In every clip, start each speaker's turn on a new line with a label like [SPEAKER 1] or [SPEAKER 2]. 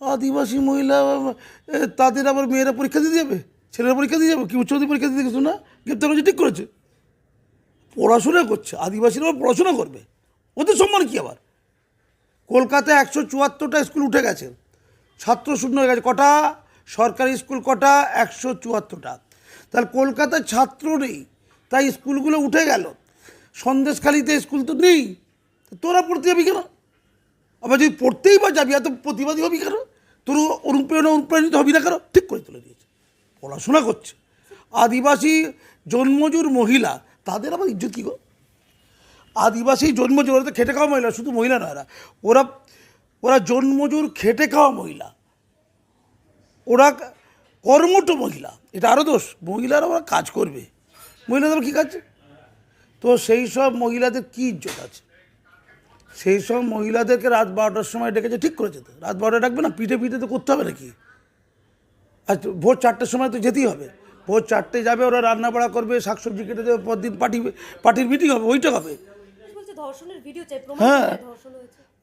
[SPEAKER 1] আদিবাসী মহিলা তাদের আবার মেয়েরা পরীক্ষা দিতে যাবে? ছেলেরা পরীক্ষা দিয়ে যাবে? কি উচ্চ পরীক্ষা দিতে গেছো না? গ্রেপ্তার করেছে ঠিক করেছে। পড়াশোনা করছে, আদিবাসীরা আবার পড়াশোনা করবে। ওদের সম্মান কি আবার? কলকাতায় একশো চুয়াত্তরটা স্কুল উঠে গেছে। ছাত্র শূন্য হয়ে গেছে কটা? সরকারি স্কুল কটা? একশো চুয়াত্তরটা। তাহলে কলকাতায় ছাত্র নেই, তাই স্কুলগুলো উঠে গেল। সন্দেশখালিতে স্কুল তো নেই। তোরা পড়তে যাবি কেন? আবার যদি পড়তেই বা যাবি, এত প্রতিবাদী হবি কেন? তোর অনুপ্রেরণা, অনুপ্রাণিত হবি না কেন? ঠিক করে তুলে দিয়েছে। পড়াশোনা করছে। আদিবাসী জন্মজুর মহিলা, তাদের আবার ইজ্জত কী গো? আদিবাসী জন্মজুর, ওরা তো খেটে খাওয়া মহিলা, শুধু মহিলা নয় ওরা ওরা জন্মজুর, খেটে খাওয়া মহিলা। ওরা কর্মঠ মহিলা। এটা আরও দোষ। মহিলারা ওরা কাজ করবে। মহিলাদের কী কাজ? তো সেই সব মহিলাদের কী ইজ্জত আছে? সেই সব মহিলাদেরকে রাত বারোটার সময় ডেকেছে ঠিক করেছে তো। রাত বারোটা ডাকবে না? পিঠে পিঠে তো করতে হবে নাকি? আর ভোর চারটের সময় তো যেতেই হবে। ভোর চারটে যাবে ওরা রান্না বাড়া করবে শাকসবজি কেটে দেবে পরদিন পার্টি পার্টির মিটিং হবে ওইটা হবে।
[SPEAKER 2] ভিডিও
[SPEAKER 1] হ্যাঁ।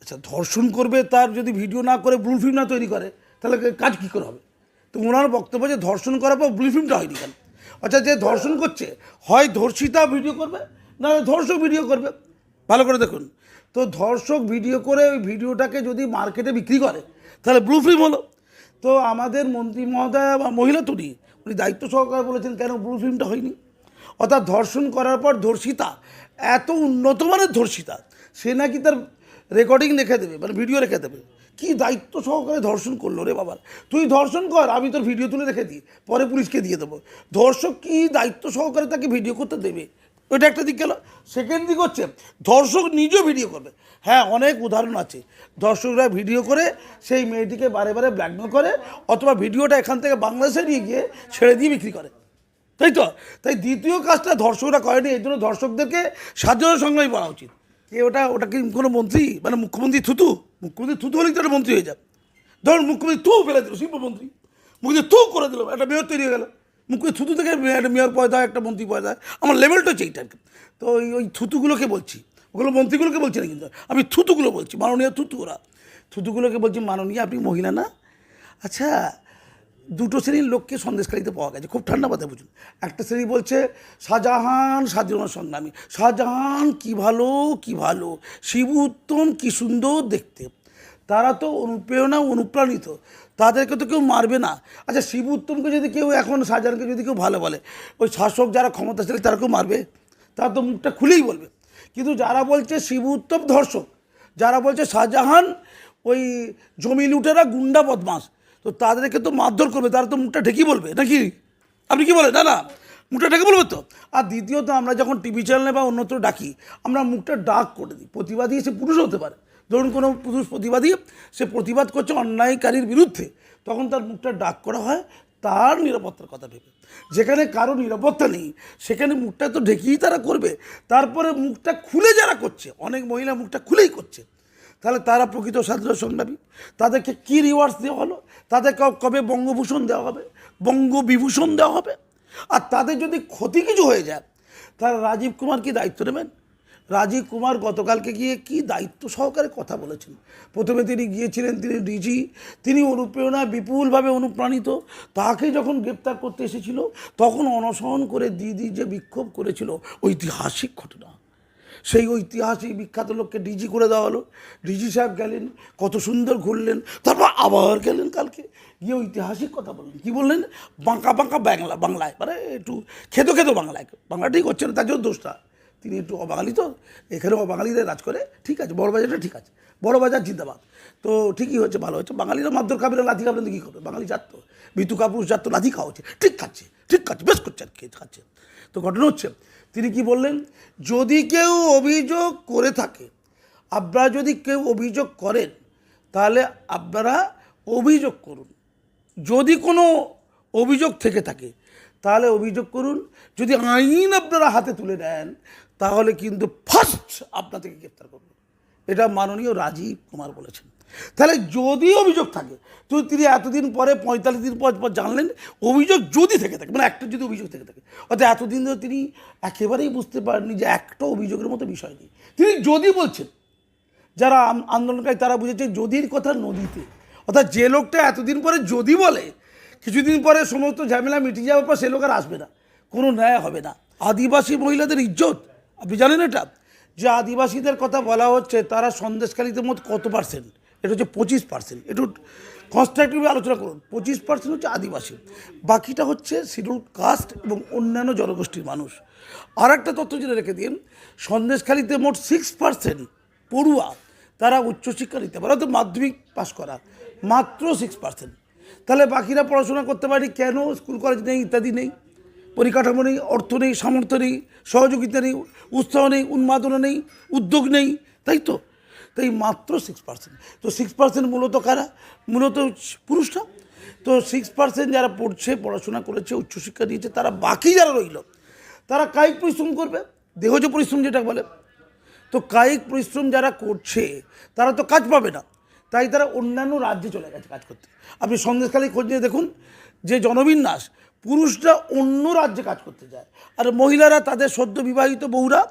[SPEAKER 1] আচ্ছা ধর্ষণ করবে তার যদি ভিডিও না করে ব্লু ফিল্ম না তৈরি করে তাহলে কাজ কী করে হবে? তো ওনার বক্তব্য যে ধর্ষণ করার পর ব্লু ফিল্মটা হয়নি কেন? আচ্ছা যে ধর্ষণ করছে হয় ধর্ষিতা ভিডিও করবে না ধর্ষক ভিডিও করবে? ভালো করে দেখুন। তো ধর্ষক ভিডিও করে ওই ভিডিওটাকে যদি মার্কেটে বিক্রি করে, তাহলে ব্লু ফিল্ম হলো। তো আমাদের মন্ত্রী মহোদয় বা মহিলা তুলি উনি দায়িত্ব সহকারে বলেছেন কেন ব্লু ফিল্মটা হয়নি? অর্থাৎ ধর্ষণ করার পর ধর্ষিতা, এত উন্নত মানের ধর্ষিতা, সে নাকি তার রেকর্ডিং রেখে দেবে মানে ভিডিও রেখে দেবে। কি দায়িত্ব সহকারে ধর্ষণ করল রে বাবার তুই ধর্ষণ কর, আমি তোর ভিডিও তুলে রেখে দিই, পরে পুলিশকে দিয়ে দেবো। ধর্ষক কি দায়িত্ব সহকারে তাকে ভিডিও করতে দেবে? ওইটা একটা দিক গেল। সেকেন্ড দিক হচ্ছে ধর্ষক নিজেও ভিডিও করবে। হ্যাঁ অনেক উদাহরণ আছে। দর্শকরা ভিডিও করে, সেই মেয়েটিকে বারে বারে ব্ল্যাকমেল করে, অথবা ভিডিওটা এখান থেকে বাংলাদেশে নিয়ে গিয়ে ছেড়ে দিয়ে বিক্রি করে। তাই তো? তাই দ্বিতীয় কাজটা ধর্ষকরা করেনি, এই জন্য দর্শকদেরকে স্বাধীনতা সংগ্রামী বলা উচিত। কে ওটা? ওটা কি কোনো মন্ত্রী? মানে মুখ্যমন্ত্রী থুতু? মুখ্যমন্ত্রী থুতু হলেই তো মন্ত্রী হয়ে যাবে। ধরুন মুখ্যমন্ত্রী থু ফেলে দিল শিল্পমন্ত্রী মুখ্যমন্ত্রী থু করে দিল, একটা মেয়র তৈরি হয়ে গেল। মুখ্যমন্ত্রী থুতু থেকে একটা মেয়র পয়দা একটা মন্ত্রী পয়দা আমার লেভেলটা হচ্ছে এইটা। তো ওই ওই থুতুগুলোকে বলছি। ওগুলো মন্ত্রীগুলোকে বলছি না কিন্তু। আমি থুতুগুলো বলছি, মাননীয় থুতু ওরা। থুতুগুলোকে বলছি, মাননীয়, আপনি মহিলা না? আচ্ছা দুটো শ্রেণির লোককে সন্দেশকারীতে পাওয়া গেছে। খুব ঠান্ডা মাথায় বুঝুন। একটা শ্রেণি বলছে, শাহজাহান স্বাধীনতা সংগ্রামী। শাহজাহান কী ভালো কী ভালো? শিবু উত্তম কী সুন্দর দেখতে। তারা তো অনুপ্রেরণা, অনুপ্রাণিত। তাদেরকে তো কেউ মারবে না। আচ্ছা শিব উত্তমকে যদি কেউ এখন, শাহজাহানকে যদি কেউ ভালো বলে, ওই শাসক যারা ক্ষমতা ছিল তারা কেউ মারবে? তারা তো মুখটা খুলেই বলবে। কিন্তু যারা বলছে শিব উত্তম ধর্ষক, যারা বলছে শাহজাহান ওই জমি লুটেরা গুন্ডা বদমাস তো তাদেরকে তো মারধর করবে, তারা তো মুখটা ঢেকেই বলবে, নাকি? আপনি কি বলেন? না না, মুখটা ঢেকে বলবে তো। আর দ্বিতীয়ত, আমরা যখন টিভি চ্যানেলে বা অন্যত্র ডাকি, আমরা মুখটা ডাক করে দিই। প্রতিবাদী সে পুরুষ হতে পারে। ধরুন কোনো পুরুষ প্রতিবাদী সে প্রতিবাদ করছে অন্যায়কারীর বিরুদ্ধে, তখন তার মুখটা ডাক করা হয়, তার নিরাপত্তার কথা ভেবে। যেখানে কারও নিরাপত্তা নেই, সেখানে মুখটা তো ঢেকেই তারা করবে। তারপরে মুখটা খুলে যারা করছে, অনেক মহিলা মুখটা খুলেই করছে, তাহলে তারা প্রকৃত স্বাধীনতা সংগ্রামী তাদেরকে কী রিওয়ার্ডস দেওয়া হলো? তাদেরকে কবে বঙ্গভূষণ দেওয়া হবে? বঙ্গবিভূষণ দেওয়া হবে? আর তাদের যদি ক্ষতি কিছু হয়ে যায়, তাহলে রাজীব কুমার কি দায়িত্ব নেবেন? রাজীব কুমার গতকালকে গিয়ে কি দায়িত্ব সহকারে কথা বলেছেন? প্রথমে তিনি গিয়েছিলেন, তিনি ডিজি, তিনি অনুপ্রেরণায় বিপুলভাবে অনুপ্রাণিত। তাকে যখন গ্রেপ্তার করতে এসেছিল, তখন অনশন করে দিদি যে বিক্ষোভ করেছিল, ঐতিহাসিক ঘটনা। সেই ঐতিহাসিক বিখ্যাত লোককে ডিজি করে দেওয়া হলো। ডিজি সাহেব গেলেন, কত সুন্দর ঘুরলেন, তারপর আবার গেলেন কালকে। গিয়ে ঐতিহাসিক কথা বললেন। কি বললেন? বাঁকা বাঁকা বাংলা, বাংলায় মানে একটু খেতো খেতো বাংলায়। বাংলাটাই করছে না, তার জন্য দোষটা। তিনি একটু অবাঙালি তো এখানে অবাঙালিদের রাজ করে। ঠিক আছে, বড় বাজারটা ঠিক আছে। বড় বাজার জিন্দাবাদ। তো ঠিকই হচ্ছে ভালো হচ্ছে বাঙালিরা মাদ্দর খাবে না, লাথি খাবে না কী করবে। বাঙালি জাত তো। বিতু কাপুর জাত তো, লাথি খাওয়া হচ্ছে ঠিক খাচ্ছে ঠিক খাচ্ছে, বেশ করছে আর কি, খাচ্ছে। তো ঘটনা হচ্ছে, তিনি কি বললেন? যদি কেউ অভিযোগ করে থাকে, আপনারা যদি কেউ অভিযোগ করেন, তাহলে আপনারা অভিযোগ করুন। যদি কোনো অভিযোগ থেকে থাকে, তাহলে অভিযোগ করুন। যদি আইন আপনারা হাতে তুলে নেন তাহলে কিন্তু ফার্স্ট আপনাদেরকে গ্রেপ্তার করবে। এটা মাননীয় রাজীব কুমার বলেছেন। তাহলে যদি অভিযোগ থাকে তো তিনি এতদিন পরে, পঁয়তাল্লিশ দিন পর পর জানলেন, অভিযোগ যদি থেকে থাকে মানে একটা যদি অভিযোগ থেকে থাকে, অর্থাৎ এতদিন ধরে তিনি একেবারেই বুঝতে পারেননি যে একটা অভিযোগের মতো বিষয় নেই। তিনি যদি বলছেন, যারা আন্দোলনকারী তারা বুঝেছে যদির কথা নদীতে, অর্থাৎ যে লোকটা এতদিন পরে যদি বলে, কিছুদিন পরে সমস্ত ঝামেলা মিটে যাওয়ার পর সে লোক আর আসবে না। কোনো ন্যায় হবে না। আদিবাসী মহিলাদের ইজ্জত আপনি জানেন এটা? যে আদিবাসীদের কথা বলা হচ্ছে, তারা সন্দেশকারীতে মোট কত পার্সেন্ট এটা হচ্ছে পঁচিশ পার্সেন্ট একটু কনস্ট্রাকটিভলি আলোচনা করুন। পঁচিশ পার্সেন্ট হচ্ছে আদিবাসী। বাকিটা হচ্ছে শিডিউল কাস্ট এবং অন্যান্য জনগোষ্ঠীর মানুষ। আর একটা তথ্য জেনে রেখে দিন, সন্দেশখালিতে মোট সিক্স পার্সেন্ট পড়ুয়া তারা উচ্চশিক্ষা নিতে পারে, অর্থাৎ মাধ্যমিক পাস করা। মাত্র সিক্স পার্সেন্ট তাহলে বাকিরা পড়াশোনা করতে পারি, কেন স্কুল কলেজ নেই, ইত্যাদি নেই? পরিকাঠামো নেই, অর্থ নেই, সামর্থ্য নেই, সহযোগিতা নেই, উৎসাহ নেই, উন্মাদনা নেই, উদ্যোগ নেই, তাই তো? তাই মাত্র সিক্স পার্সেন্ট তো সিক্স পার্সেন্ট মূলত কারা? মূলত পুরুষরা। তো সিক্স পার্সেন্ট যারা পড়ছে, পড়াশোনা করেছে, উচ্চশিক্ষা নিয়েছে, তারা বাকি যারা রইল, তারা কায়িক পরিশ্রম করবে। দেহজ পরিশ্রম যেটা বলে। তো কায়িক পরিশ্রম যারা করছে, তারা তো কাজ পাবে না। তাই তারা অন্যান্য রাজ্যে চলে গেছে কাজ করতে। আপনি সন্দেশখালী খোঁজ নিয়ে দেখুন, যে জনবিন্যাস পুরুষরা অন্য রাজ্যে কাজ করতে যায়। আর মহিলারা তাদের সদ্য বিবাহিত বউরা,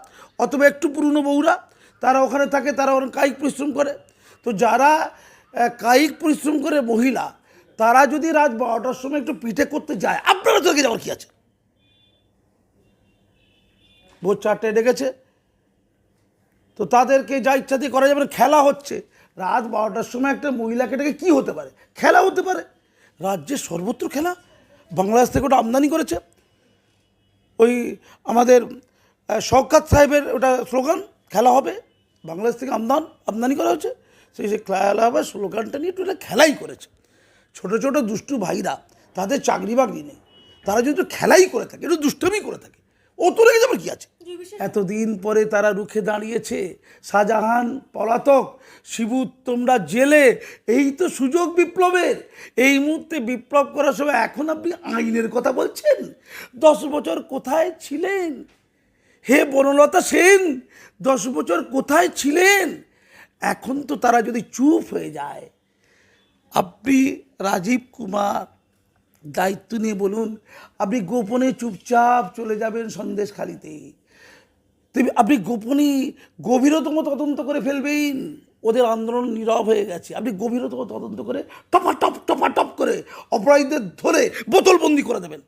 [SPEAKER 1] অথবা একটু পুরনো বউরা, তারা ওখানে থাকে, তারা ওখানে কায়িক পরিশ্রম করে। তো যারা কায়িক পরিশ্রম করে মহিলা, তারা যদি রাত বারোটার সময় একটু পিঠে করতে যায়, আপনারা তোকে যাওয়ার কী আছে? ভোর চারটায় ডেকেছে। তো তাদেরকে যা ইচ্ছা দিয়ে করা যাবে না খেলা হচ্ছে। রাত বারোটার সময় একটা মহিলাকে ডেকে কী হতে পারে? খেলা হতে পারে। রাজ্যের সর্বত্র খেলা। বাংলাদেশ থেকে ওটা আমদানি করেছে। ওই আমাদের শওকাত সাহেবের ওটা স্লোগান, খেলা হবে। বাংলাদেশ থেকে আমদান, আমদানি করা হচ্ছে সেই যে খেলা হবে, স্লোগানটা নিয়ে একটু খেলাই করেছে। ছোট ছোটো দুষ্টু ভাইরা, তাদের চাকরি বাকরি নেই। তারা যদি খেলাই করে থাকে, একটু দুষ্টমি করে থাকে। ও তো লেগে যাবে কী আছে? এতদিন পরে তারা রুখে দাঁড়িয়েছে। শাহজাহান পলাতক শিবু তোমরা জেলে এই তো সুযোগ বিপ্লবের। এই মুহূর্তে বিপ্লব করার সময় এখন আপনি আইনের কথা বলছেন? দশ বছর কোথায় ছিলেন? হে বনলতা সেন দশ বছর কোথায় ছিলেন? এখন তো তারা যদি চুপ হয়ে যায় আপনি রাজীব কুমার দায়িত্ব নিয়ে বলুন, আপনি গোপনে চুপচাপ চলে যাবেন সন্দেশখালিতে তুমি, আপনি গোপনে গভীরতম তদন্ত করে ফেলবেন। ওদের আন্দোলন নীরব হয়ে গেছে। আপনি গভীরতম তদন্ত করে টপা টপ টপা টপ করে অপরাধীদের ধরে বোতলবন্দি করে দেবেন।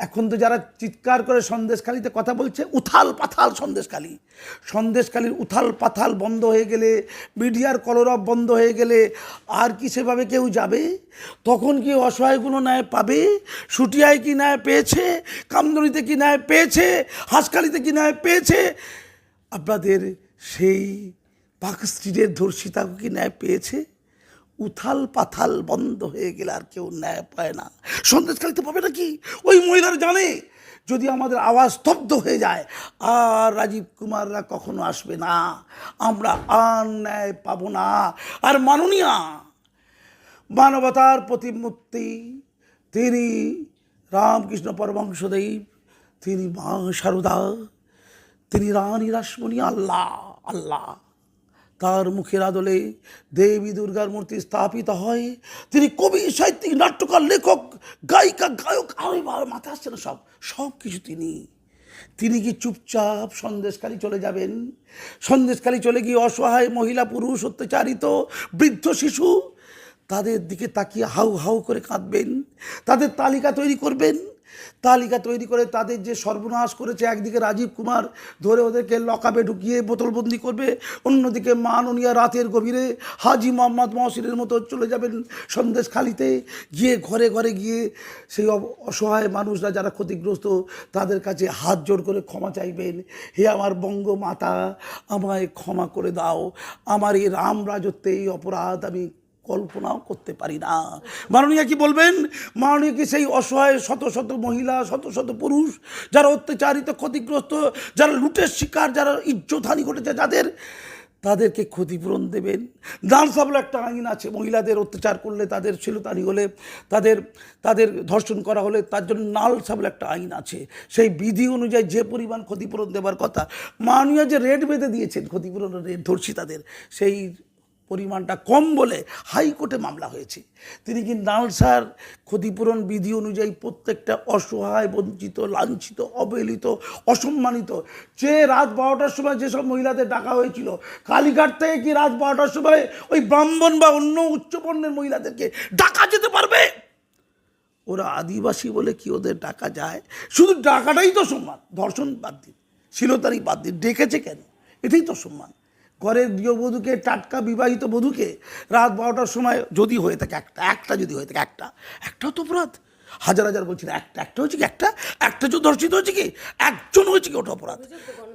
[SPEAKER 1] এখন তো যারা চিৎকার করে সন্দেশখালিতে কথা বলছে, উথাল পাথাল সন্দেশখালি। সন্দেশখালির উথাল পাথাল বন্ধ হয়ে গেলে মিডিয়ার কলরব বন্ধ হয়ে গেলে, আর কি সেভাবে কেউ যাবে? তখন কি অসহায়গুলো ন্যায় পাবে? সুটিয়ায় কি ন্যায় পেয়েছে? কামদনিতে কি ন্যায় পেয়েছে? হাঁসখালিতে কি ন্যায় পেয়েছে? আপনাদের সেই পাক স্ট্রিটের ধর্ষিতাকে কি ন্যায় পেয়েছে? উথাল পাথাল বন্ধ হয়ে গেলে আর কেউ ন্যায় পায় না। সন্দেশকালিতে পাবে নাকি? ওই মহিলারা জানে যদি আমাদের আওয়াজ স্তব্ধ হয়ে যায়, আর রাজীব কুমাররা কখনো আসবে না। আমরা আর ন্যায় পাবো না। আর মাননীয়া মানবতার প্রতিমূর্তি, তিনি রামকৃষ্ণ পরমহংসদেব, তিনি মা সারদা, তিনি রানী রাসমণি, আল্লাহ আল্লাহ। তার মুখের আদলে দেবী দুর্গার মূর্তি স্থাপিত হয়। তিনি কবি, সাহিত্যিক, নাট্যকার, লেখক, গায়িকা, গায়ক আরে মাথা আসছে না সব সব কিছু তিনি। তিনি কি চুপচাপ সন্দেশকারী চলে যাবেন? সন্দেশকারী চলে গিয়ে অসহায় মহিলা, পুরুষ, অত্যাচারিত, বৃদ্ধ, শিশু, তাদের দিকে তাকিয়ে হাউ হাউ করে কাঁদবেন, তাদের তালিকা তৈরি করবেন তালিকা তৈরি করে তাদের যে সর্বনাশ করেছে, একদিকে রাজীব কুমার ধরে ওদেরকে লকাপে ঢুকিয়ে বোতলবন্দি করবে, অন্যদিকে মাননীয় রাতের গভীরে হাজি মোহাম্মদ মহসিনের মতো চলে যাবেন সন্দেশ খালিতে গিয়ে ঘরে ঘরে গিয়ে সেই অসহায় মানুষরা যারা ক্ষতিগ্রস্ত, তাদের কাছে হাত জোর করে ক্ষমা চাইবেন। হে আমার বঙ্গমাতা, আমায় ক্ষমা করে দাও। আমার এই রাম রাজত্বে এই অপরাধ আমি কল্পনাও করতে পারি না। মাননীয় কি বলবেন? মাননীয় কি সেই অসহায় শত শত মহিলা, শত শত পুরুষ যারা অত্যাচারিত, ক্ষতিগ্রস্ত, যারা লুটের শিকার, যারা ইজ্জতহানি ঘটেছে, যাদের, তাদেরকে ক্ষতিপূরণ দেবেন। দান সাবলে একটা আইন আছে, মহিলাদের অত্যাচার করলে তাদের ছিলতানি হলে, তাদের তাদের ধর্ষণ করা হলে তার জন্য নাল সাবলে একটা আইন আছে। সেই বিধি অনুযায়ী যে পরিমাণ ক্ষতিপূরণ দেওয়ার কথা, মাননীয় যে রেট বেঁধে দিয়েছেন, ক্ষতিপূরণের রেট ধর্ষিতাদের, সেই পরিমাণটা কম বলে হাইকোর্টে মামলা হয়েছে। তিনি কি নালসার ক্ষতিপূরণ বিধি অনুযায়ী প্রত্যেকটা অসহায়, বঞ্চিত, লাঞ্ছিত, অবহেলিত, অসম্মানিত, যে রাত বারোটার সময় যেসব মহিলাদের ডাকা হয়েছিল, কালীঘাট থেকে কি রাত বারোটার সময় ওই ব্রাহ্মণ বা অন্য উচ্চবর্ণের মহিলাদেরকে ডাকা যেতে পারবে? ওরা আদিবাসী বলে কি ওদের ডাকা যায়? শুধু ডাকাটাই তো সম্মান, ধর্ষণ বাদ দিন। শিলতারি বাদ দিন। ডেকেছে কেন? এটাই তো সম্মান। ঘরের গৃহবধূকে টাটকা বিবাহিত বধূকে রাত বারোটার সময় যদি হয়ে থাকে একটা একটা যদি হয়ে থাকে একটা, একটাও তো অপরাধ। হাজার হাজার বলছি না, একটা একটা হচ্ছে কি একটা? একটা যদি ধর্ষিত হচ্ছে কি? একজন হয়েছে কি ওটা অপরাধ?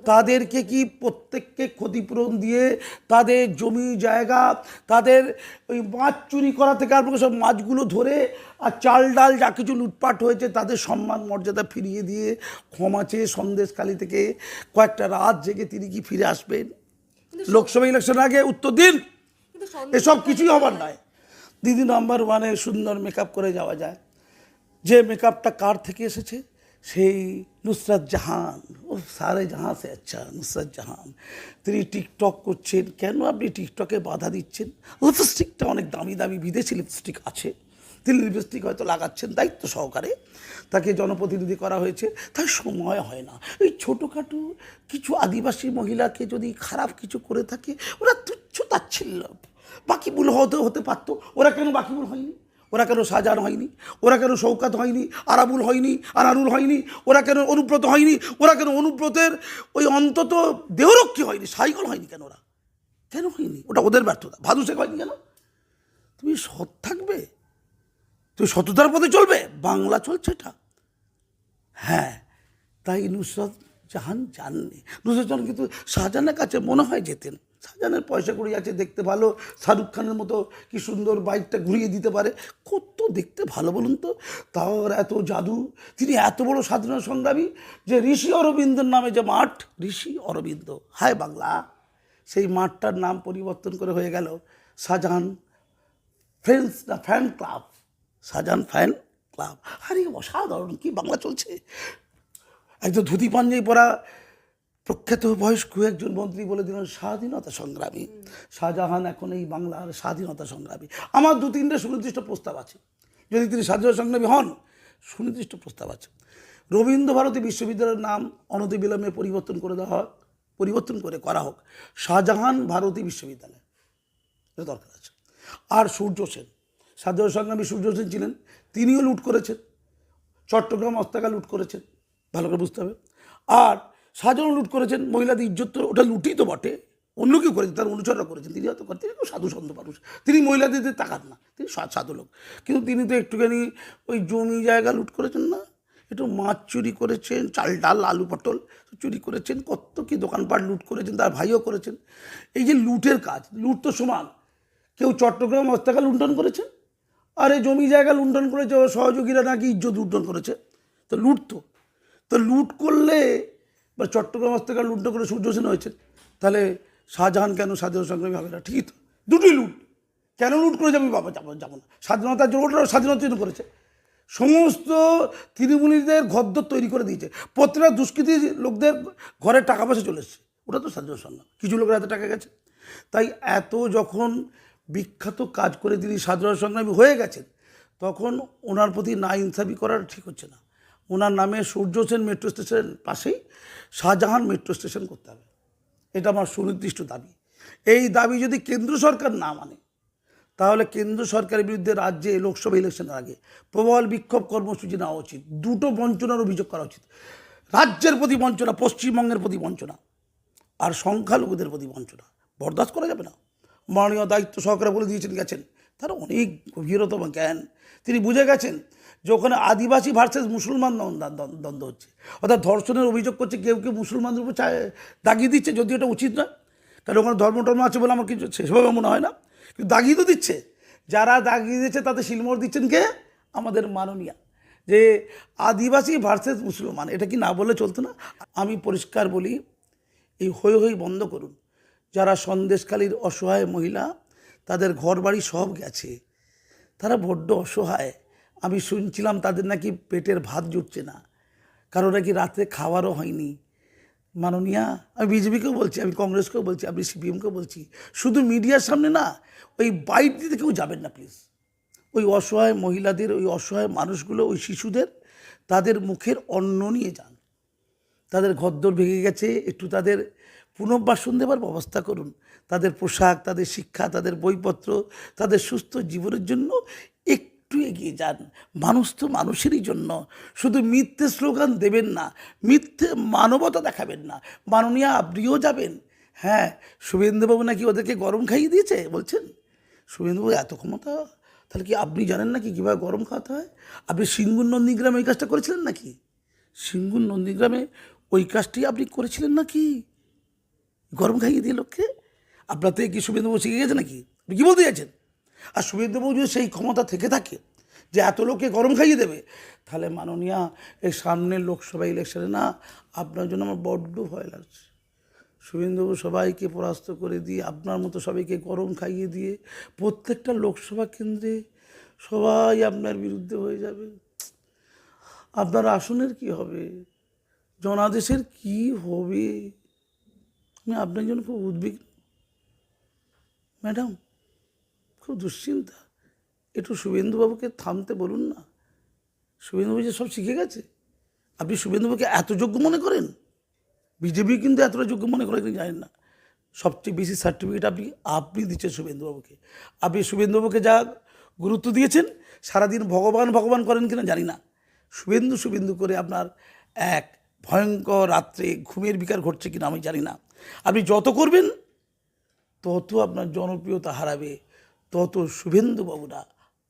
[SPEAKER 1] তাদেরকে কি প্রত্যেককে ক্ষতিপূরণ দিয়ে তাদের জমি জায়গা, তাদের ওই মাছ চুরি করা থেকে আর সব মাছগুলো ধরে আর চাল ডাল যা কিছু লুটপাট হয়েছে তাদের সম্মান মর্যাদা ফিরিয়ে দিয়ে ক্ষমা চেয়ে সন্দেশখালি থেকে কয়েকটা রাত জেগে তিনি কি ফিরে আসবেন? লোকসভা ইলেকশন আগে উত্তর দিন। এসব কিছুই হবার নয় দিদি নাম্বার ওয়ানে সুন্দর মেকআপ করে যাওয়া যায়। যে মেকআপটা কার থেকে এসেছে? সেই নুসরাত জাহান। ও সারে জাহাঁ সে আচ্ছা নুসরাত জাহান। তিনি টিকটক করছেন। কেন আপনি টিকটকে বাধা দিচ্ছেন? লিপস্টিকটা অনেক দামি দামি বিদেশি লিপস্টিক আছে। তিনি লিপস্টিক হয়তো লাগাচ্ছেন দায়িত্ব সহকারে। তাকে জনপ্রতিনিধি করা হয়েছে। তার সময় হয় না। এই ছোটোখাটো কিছু আদিবাসী মহিলাকে যদি খারাপ কিছু করে থাকে, ওরা তুচ্ছ তাচ্ছিল্য। বাকিবুল হতে হতে পারতো। ওরা কেন বাকিবুল হয়নি? ওরা কেন শাহজাহান হয়নি? ওরা কেন শৌকাত হয়নি? আরাবুল হয়নি? আনারুল হয়নি? ওরা কেন অনুব্রত হয়নি? ওরা কেন অনুব্রতের ওই অন্তত দেহরক্ষী হয়নি? সাইকেল হয়নি কেন ওরা? কেন হয়নি? ওটা ওদের ব্যর্থতা। ভাদু শেখ হয়নি কেন? তুমি সৎ থাকবে? তুমি সততার পথে চলবে? বাংলা চলছে এটা। হ্যাঁ তাই নুসরত জাহান জাননি নুসরত জাহান কিন্তু শাহজাহানের কাছে মনে হয় যেতেন। শাহজাহানের পয়সা কুড়ি আছে, দেখতে ভালো। শাহরুখ খানের মতো কি সুন্দর বাইকটা ঘুরিয়ে দিতে পারে। কত দেখতে ভালো বলুন তো? তাও এত জাদু, তিনি এত বড় স্বাধীনতা সংগ্রামী যে ঋষি অরবিন্দের নামে যে মাঠ, ঋষি অরবিন্দ। হায় বাংলা! সেই মাঠটার নাম পরিবর্তন করে হয়ে গেল শাহজাহান ফ্রেন্ডস না, fan club. Shahjahan fan club. আরে অসাধারণ, কি বাংলা চলছে? একজন ধুতি পাঞ্জাবি পরা প্রখ্যাত বয়স্ক একজন মন্ত্রী বলে দিলেন, স্বাধীনতা সংগ্রামী। শাহজাহান এখন এই বাংলার স্বাধীনতা সংগ্রামী। আমার দু তিনটে সুনির্দিষ্ট প্রস্তাব আছে। যদি তিনি স্বাধীনতা সংগ্রামী হন, সুনির্দিষ্ট প্রস্তাব আছে। রবীন্দ্র ভারতী বিশ্ববিদ্যালয়ের নাম অনতিবিলম্বে পরিবর্তন করে দেওয়া হোক, পরিবর্তন করে করা হোক। শাহজাহান ভারতী বিশ্ববিদ্যালয় দরকার আছে। আর সূর্য সেন স্বাধীনতা সংগ্রামী সূর্য সেন ছিলেন, তিনিও লুট করেছেন। চট্টগ্রাম অস্তাকা লুট করেছেন, ভালো করে বুঝতে হবে। আর সাধারণ লুট করেছেন, মহিলাদের ইজ্জত ওটা লুটই তো বটে। অন্য কেউ করেছেন তার অনুচররা করেছেন। তিনি হয়তো করেন তিনি সাধু সন্ত মানুষ। তিনি মহিলাদের তাকান না, তিনি সাধু লোক। কিন্তু তিনি তো একটুখানি ওই জমি জায়গা লুট করেছেন না? একটু মাছ চুরি করেছেন, চাল ডাল, আলু পটল চুরি করেছেন, কত কি দোকানপাট লুট করেছেন, তার ভাইও করেছেন। এই যে লুটের কাজ, লুট তো সমান। কেউ চট্টগ্রাম হস্তাকা লুণ্ঠন করেছে আর জমি জায়গা লুণ্ঠন করেছে ওর সহযোগীরা নাকি ইজ্জত লুণ্ঠন করেছে। তো লুট তো। লুট করলে, বা চট্টগ্রাম হস্তাকার লুণ্ঠন করে সূর্য সেন হয়েছে তাহলে শাহজাহান কেন স্বাধীনতা সংগ্রামী হবে না? ঠিকই তো। দুটোই লুট। কেন লুট করে যাবি বাবা যাব যাব না। স্বাধীনতার জন্য ওটা স্বাধীনতার জন্য করেছে। সমস্ত তৃণমূলীদের ঘরদর তৈরি করে দিয়েছে। প্রত্যেকটা দুষ্কৃতী লোকদের ঘরে টাকা পয়সা চলে এসছে। ওটা তো স্বাধীনতা সংগ্রাম। কিছু লোকের হাতে টাকা গেছে। তাই এত যখন বিখ্যাত কাজ করে তিনি স্বাধীনতা সংগ্রামী হয়ে গেছেন, তখন ওনার প্রতি না ইনসাফি করার ঠিক হচ্ছে না। ওনার নামে সূর্য সেন মেট্রো স্টেশনের পাশেই শাহজাহান মেট্রো স্টেশন করতে হবে। এটা আমার সুনির্দিষ্ট দাবি। এই দাবি যদি কেন্দ্র সরকার না মানে তাহলে কেন্দ্র সরকারের বিরুদ্ধে রাজ্যে লোকসভা ইলেকশনের আগে প্রবল বিক্ষোভ কর্মসূচি নেওয়া উচিত। দুটো বঞ্চনার অভিযোগ করা উচিত। রাজ্যের প্রতি বঞ্চনা, পশ্চিমবঙ্গের প্রতি বঞ্চনা, আর সংখ্যালঘুদের প্রতি বঞ্চনা। বরদাস্ত করা যাবে না। মাননীয় দায়িত্ব সহকারে বলে দিয়েছেন, গেছেন। তার অনেক গভীরতম জ্ঞান। তিনি বুঝে গেছেন যে ওখানে আদিবাসী ভার্সেস মুসলমান দ্বন্দ্ব- হচ্ছে। অর্থাৎ ধর্ষণের অভিযোগ করছে, কেউ কেউ মুসলমানদের উপর দাগিয়ে দিচ্ছে, যদিও এটা উচিত নয়। কারণ ওখানে ধর্ম টর্ম আছে বলে আমার কিছু সেভাবে মনে হয় না। কিন্তু দাগিয়ে তো দিচ্ছে। যারা দাগিয়ে দিচ্ছে তাতে শিলমোড় দিচ্ছেন কে? আমাদের মাননীয়া। যে আদিবাসী ভার্সেস মুসলমান, এটা কি না বলে চলতো না? আমি পরিষ্কার বলি, এই হই হই বন্ধ করুন। যারা সন্দেশকালীর অসহায় মহিলা, তাদের ঘর বাড়ি সব গেছে। তারা বড্ড অসহায়। আমি শুনছিলাম তাদের নাকি পেটের ভাত জুটছে না। কারও নাকি রাত্রে খাওয়ারও হয়নি। মাননীয়া, আমি বিজেপিকেও বলছি, আমি কংগ্রেসকেও বলছি, আমি সিপিএমকেও বলছি, শুধু মিডিয়ার সামনে না, ওই বাইট দিতে কেউ যাবেন না, প্লিজ। ওই অসহায় মহিলাদের, ওই অসহায় মানুষগুলো, ওই শিশুদের, তাদের মুখের অন্ন নিয়ে যান। তাদের ঘরদোর ভেঙে গেছে, একটু তাদের পুনর্বাসন দেওয়ার ব্যবস্থা করুন। তাদের পোশাক, তাদের শিক্ষা, তাদের বইপত্র, তাদের সুস্থ জীবনের জন্য একটু এগিয়ে যান। মানুষ তো মানুষেরই জন্য। শুধু মিথ্যে স্লোগান দেবেন না, মিথ্যে মানবতা দেখাবেন না। মাননীয় আপনিও যাবেন। হ্যাঁ শুভেন্দুবাবু নাকি ওদেরকে গরম খাইয়ে দিয়েছে বলছেন? শুভেন্দুবাবু, এত ক্ষমতা? তাহলে কি আপনি জানেন নাকি কীভাবে গরম খাওয়াতে হয়? আপনি সিঙ্গুর নন্দীগ্রামে এই কাজটা করেছিলেন নাকি? সিঙ্গুর নন্দীগ্রামে ওই কাজটি আপনি করেছিলেন নাকি? গরম খাইয়ে দিয়ে লোককে? আপনার থেকে কি শুভেন্দুবাবু শিখে গেছে নাকি? আপনি কী বলতে চাইছেন? আর শুভেন্দুবাবু যদি সেই ক্ষমতা থেকে থাকে যে এত লোককে গরম খাইয়ে দেবে, তাহলে মাননীয়া এই সামনের লোকসভা ইলেকশনে না আপনার জন্য আমার বড্ড ভয় লাগছে। শুভেন্দুবাবু সবাইকে পরাস্ত করে দিয়ে, আপনার মতো সবাইকে গরম খাইয়ে দিয়ে প্রত্যেকটা লোকসভা কেন্দ্রে সবাই আপনার বিরুদ্ধে হয়ে যাবে। আপনার আসনের কি হবে? জনাদেশের কি হবে? আমি আপনার জন্য খুব উদ্বিগ্ন। ম্যাডাম, খুব দুশ্চিন্তা। একটু শুভেন্দুবাবুকে থামতে বলুন না। শুভেন্দুবাবু যে সব শিখে গেছে। আপনি শুভেন্দুবাবুকে এত যোগ্য মনে করেন? বিজেপি কিন্তু এতটা যোগ্য মনে করে কিন্তু জানেন না। সবচেয়ে বেশি সার্টিফিকেট আপনি আপনি দিচ্ছেন শুভেন্দুবাবুকে। আপনি শুভেন্দুবাবুকে যা গুরুত্ব দিয়েছেন, সারাদিন ভগবান ভগবান করেন কিনা জানি না। শুভেন্দু শুভেন্দু করে আপনার এক ভয়ঙ্কর রাত্রে ঘুমের বিকার ঘটছে কিনা আমি জানি না। আপনি যত করবেন তত আপনার জনপ্রিয়তা হারাবে তত শুভেন্দুবাবুরা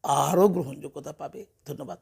[SPEAKER 1] আরও গ্রহণযোগ্যতা পাবে। ধন্যবাদ।